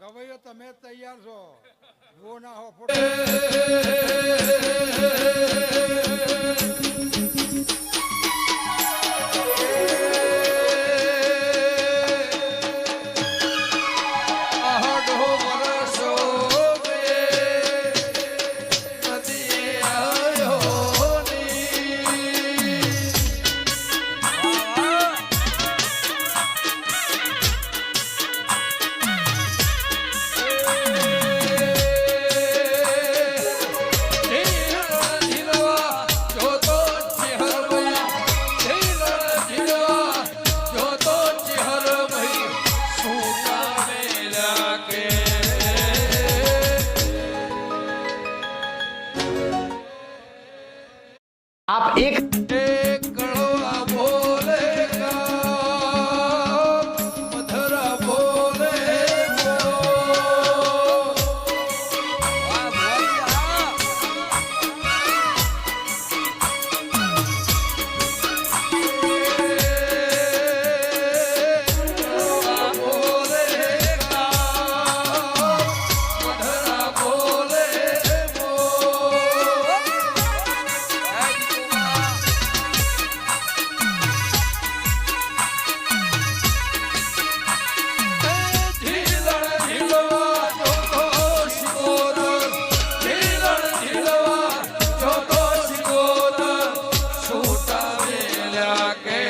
ગવૈયો તમે તૈયાર છો ગો ના હો आप एक que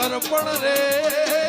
ઘર પણ રે.